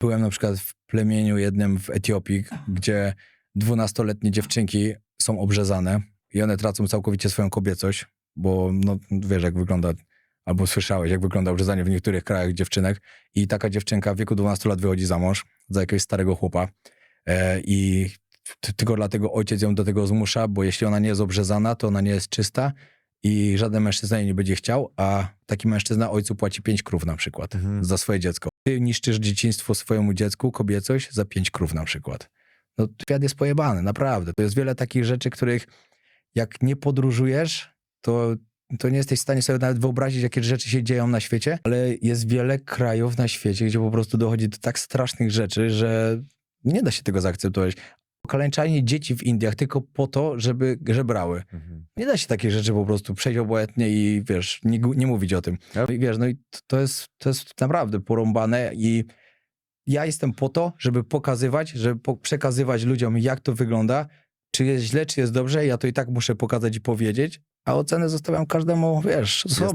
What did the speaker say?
Byłem na przykład w plemieniu jednym w Etiopii, gdzie dwunastoletnie dziewczynki są obrzezane i one tracą całkowicie swoją kobiecość, bo no, wiesz jak wygląda, albo słyszałeś jak wygląda obrzezanie w niektórych krajach dziewczynek i taka dziewczynka w wieku 12 lat wychodzi za mąż za jakiegoś starego chłopa e, i tylko dlatego ojciec ją do tego zmusza, bo jeśli ona nie jest obrzezana, to ona nie jest czysta i żaden mężczyzna jej nie będzie chciał, a taki mężczyzna ojcu płaci pięć krów na przykład Mhm. za swoje dziecko. Ty niszczysz dzieciństwo swojemu dziecku, kobiecość za pięć krów na przykład. No świat jest pojebany, naprawdę. To jest wiele takich rzeczy, których jak nie podróżujesz, to, to nie jesteś w stanie sobie nawet wyobrazić, jakie rzeczy się dzieją na świecie, ale jest wiele krajów na świecie, gdzie po prostu dochodzi do tak strasznych rzeczy, że nie da się tego zaakceptować. Okalęczanie dzieci w Indiach tylko po to, żeby żebrały. Mhm. Nie da się takich rzeczy po prostu przejść obojętnie i wiesz, nie, nie mówić o tym. I wiesz, no i to jest, to jest naprawdę porąbane i ja jestem po to, żeby pokazywać, żeby po, przekazywać ludziom, jak to wygląda, czy jest źle, czy jest dobrze, ja to i tak muszę pokazać i powiedzieć, a ocenę zostawiam każdemu, wiesz, osobna.